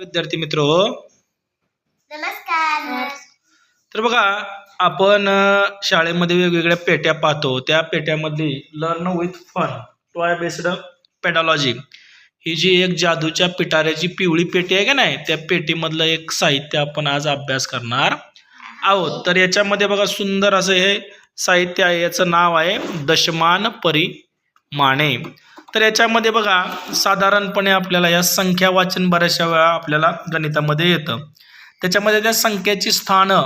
विद्यार्थी मित्र. नमस्कार. तर बघा आपण शाळेमध्ये वेगवेगळ्या पेट्या पाहतो. त्या पेट्यामध्ये learn with fun toy based pedagogy ही जी एक जादूच्या पिटाऱ्याची पिवळी पेटी आहे का नाही त्या पेटीमधलं एक साहित्य आपण आज अभ्यास करणार आहोत. तर याच्यामध्ये बघा सुंदर असं हे साहित्य आहे. याचं नाव आहे दशमान परिमाणे तर याच्यामध्ये बघा साधारणपणे आपल्याला या संख्या वाचन बऱ्याचशा वेळा आपल्याला गणितामध्ये येतं. त्याच्यामध्ये त्या संख्याची स्थानं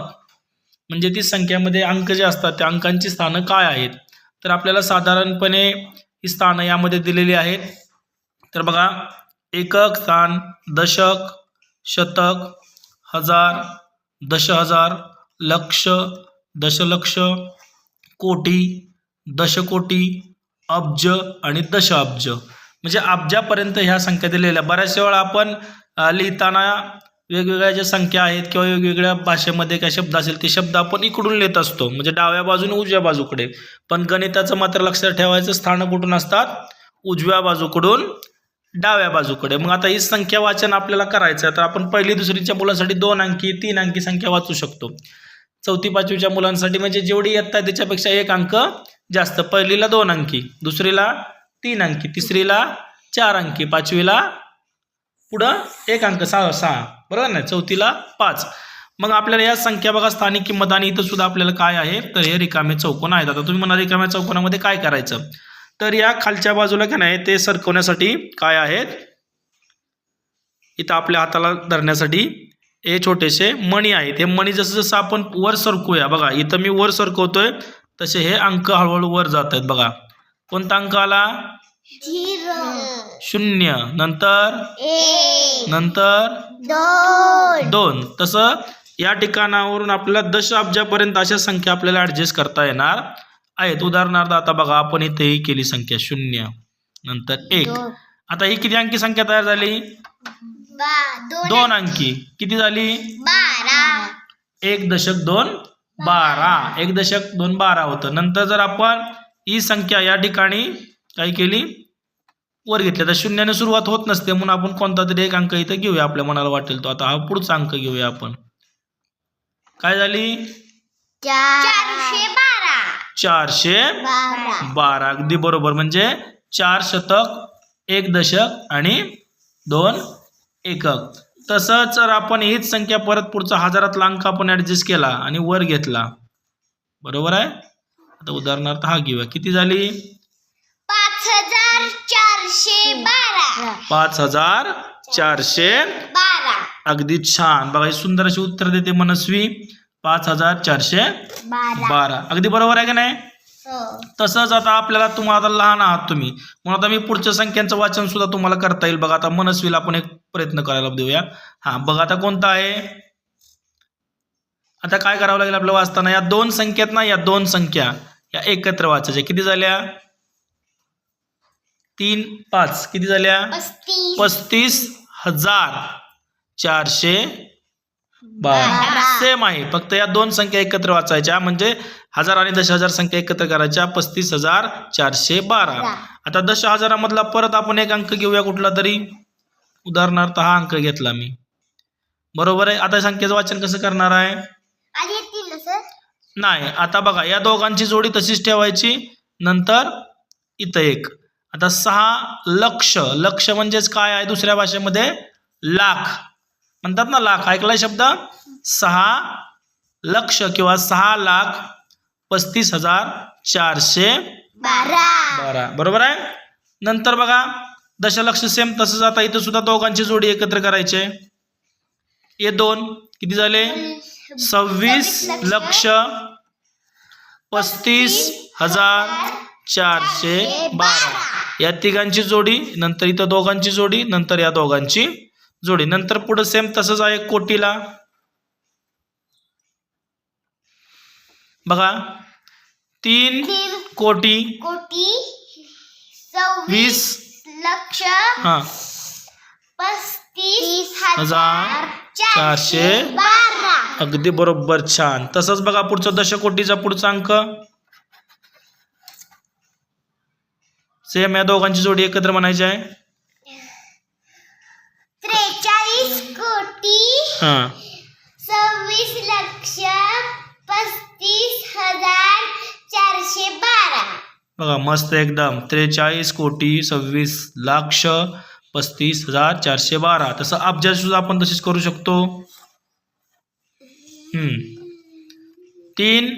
म्हणजे ती संख्यामध्ये अंक जे असतात त्या अंकांची स्थानं काय आहेत? तर आपल्याला साधारणपणे ही स्थानं यामध्ये दिलेली आहेत. तर बघा एकक स्थान दशक शतक हजार दश हजार लक्ष दशलक्ष कोटी दशकोटी अब्ज आणि दशअब्ज म्हणजे अब्जापर्यंत ह्या संख्या दिलेल्या. बऱ्याचशा वेळा आपण लिहिताना वेगवेगळ्या ज्या संख्या आहेत किंवा वेगवेगळ्या भाषेमध्ये काय शब्द असेल ते शब्द आपण इकडून लिहित असतो. म्हणजे डाव्या बाजूने उजव्या बाजूकडे. पण गणिताचं मात्र लक्षात ठेवायचं स्थानं कुठून असतात? उजव्या बाजूकडून डाव्या बाजूकडे. मग आता ही संख्या वाचन आपल्याला करायचं आहे तर आपण पहिली दुसरीच्या मुलांसाठी दोन अंकी तीन अंकी संख्या वाचू शकतो. चौथी पाचवीच्या मुलांसाठी म्हणजे जेवढी येत आहे त्याच्यापेक्षा एक अंक जास्त. पहिलीला दोन अंकी दुसरीला तीन अंकी तिसरीला चार अंकी पाचवीला पुढं एक अंक सहा सहा. बरोबर ना चौथीला पाच. मग आपल्याला या संख्या बघा स्थानिक किंमत आणि इथं सुद्धा आपल्याला काय आहे? तर हे रिकामे चौकोन आहेत. आता तुम्ही म्हणा रिकाम्या चौकोनामध्ये काय करायचं? तर या खालच्या बाजूला काय नाही ते सरकवण्यासाठी काय आहेत? इथं आपल्या हाताला धरण्यासाठी हे छोटेसे मणी आहेत. हे मणी जसं जसं आपण वर सरकूया बघा इथं मी वर सरकवतोय तसे हे अंक हळूहळू वर जात आहेत बघा. कोणता अंक आला? शून्य. नंतर? नंतर? दोन. तसं या ठिकाणावरून आपल्याला दश अब्जापर्यंत अशा संख्या आपल्याला ऍडजस्ट करता येणार आहेत. उदाहरणार्थ आता बघा आपण इथे ही केली संख्या शून्य. नंतर एक. आता ही किती अंकी संख्या तयार झाली? दोन अंकी. किती झाली? एक दशक दोन बारा. एक दशक दोन बारा होतं. नंतर जर आपण ही संख्या या ठिकाणी काय केली? वर घेतली. तर शून्याने सुरुवात होत नसते म्हणून आपण कोणता तरी एक अंक इथं घेऊया आपल्या मनाला वाटेल तो. आता हा पुढचा अंक घेऊया आपण. काय झाली? चारशे बारा. चारशे बारा. बारा. अगदी बरोबर. म्हणजे चार शतक एक दशक आणि दोन एकक. तसंच जर आपण हीच संख्या परत पुढचा हजारातला अंक आपण ऍडजस्ट केला आणि वर घेतला बरोबर आहे? आता उदाहरणार्थ हा घेऊया. किती झाली? पाच हजार चारशे बारा. पाच हजार चारशे बारा. अगदी छान. बघा ही सुंदर अशी उत्तर देते मनस्वी. पाच हजार चारशे बारा. अगदी बरोबर आहे का नाही? तसंच आता आपल्याला तुम्हाला आता लहान आहात तुम्ही. म्हणून आता मी पुढच्या संख्यांचं वाचन सुद्धा तुम्हाला करता येईल. बघा आता मनस्वीला आपण एक प्रयत्न करायला देऊया. हा बघा आता कोणता आहे? आता काय करावं लागेल आपल्याला वाचताना? या दोन संख्यात ना या दोन संख्या. या एकत्र वाचायच्या. किती झाल्या? तीन पाच. किती झाल्या? पस्तीस. पस्तीस हजार चारशे बारा. सेम आहे. फक्त या दोन संख्या एकत्र वाचायच्या म्हणजे हजार आणि दश हजार संख्या एकत्र करायच्या पस्तीस हजार चारशे बारा. आता दश हजारामधला परत आपण एक अंक घेऊया कुठला तरी. उदाहरणार्थ हा अंक घेतला मी. बरोबर आहे? आता संख्येचं वाचन कसं करणार आहे? नाही. आता बघा या दोघांची जोडी तशीच ठेवायची. नंतर इथं एक. आता सहा लक्ष. लक्ष म्हणजेच काय आहे दुसऱ्या भाषेमध्ये? लाख. म्हणतात ना लाख ऐकलाय शब्द? सहा लक्ष किंवा सहा लाख पस्तीस हजार चारशे बारा. बारा. बरोबर आहे? नंतर बघा दशलक्ष सेम तसंच आता इथं सुद्धा दोघांची जोडी एकत्र करायचे. हे दोन किती झाले? सव्वीस लक्ष पस्तीस हजार चारशे बारा. या तिघांची जोडी नंतर इथं दोघांची जोडी नंतर या दोघांची जोडी. नंतर पुढं सेम तसंच आहे कोटीला. बघा. तीन कोटी. कोटी वीस. सव्वीस लक्ष हां. पस्तीस हजार चारशे अगदी बरोबर छान. तसंच बघा पुढचा दशकोटीचा पुढचा अंक. सेम या दोघांची जोडी एकत्र म्हणायची आहे. त्रेचाळीस कोटी हाँ. सव्वीस लक्ष पस्तीस हज़ार चारशे बारा. बघा मस्त एकदम. त्रेचाळीस कोटी सव्वीस लाख पस्तीस हज़ार चारशे बारा. तसं अब्जाची सुद्धा आपण तशीच करू शकतो. हम्म. तीन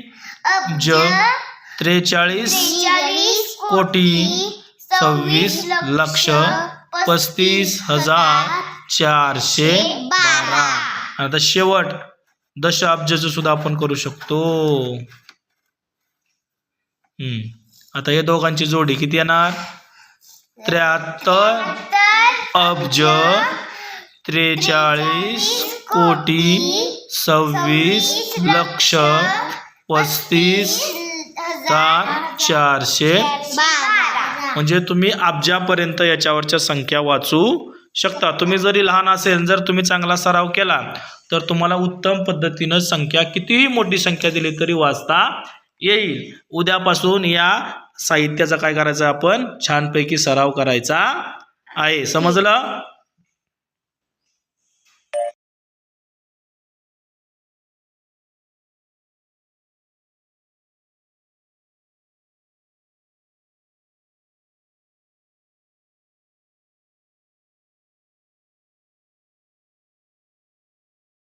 अब्ज त्रेचाळीस कोटी सव्वीस लक्ष पस्तीस हजार चारशे बारा. आता शेवट दशअब्जाचं सुद्धा आपण करू शकतो. हम्म. आता हे दोघांची जोडी किती येणार? त्र्याहत्तर अब्ज त्रेचाळीस कोटी सव्वीस लक्ष पस्तीस हजार चारशे बारा. म्हणजे तुम्ही अब्जापर्यंत याच्यावरच्या संख्या वाचू शकता. तुम्ही जरी लहान असेल जर तुम्ही चांगला सराव केला तर तुम्हाला उत्तम पद्धतीनं संख्या कितीही मोठी संख्या दिली तरी वाचता येईल. उद्यापासून या साहित्याचा काय करायचं आपण? छानपैकी सराव करायचा आहे. समजलं?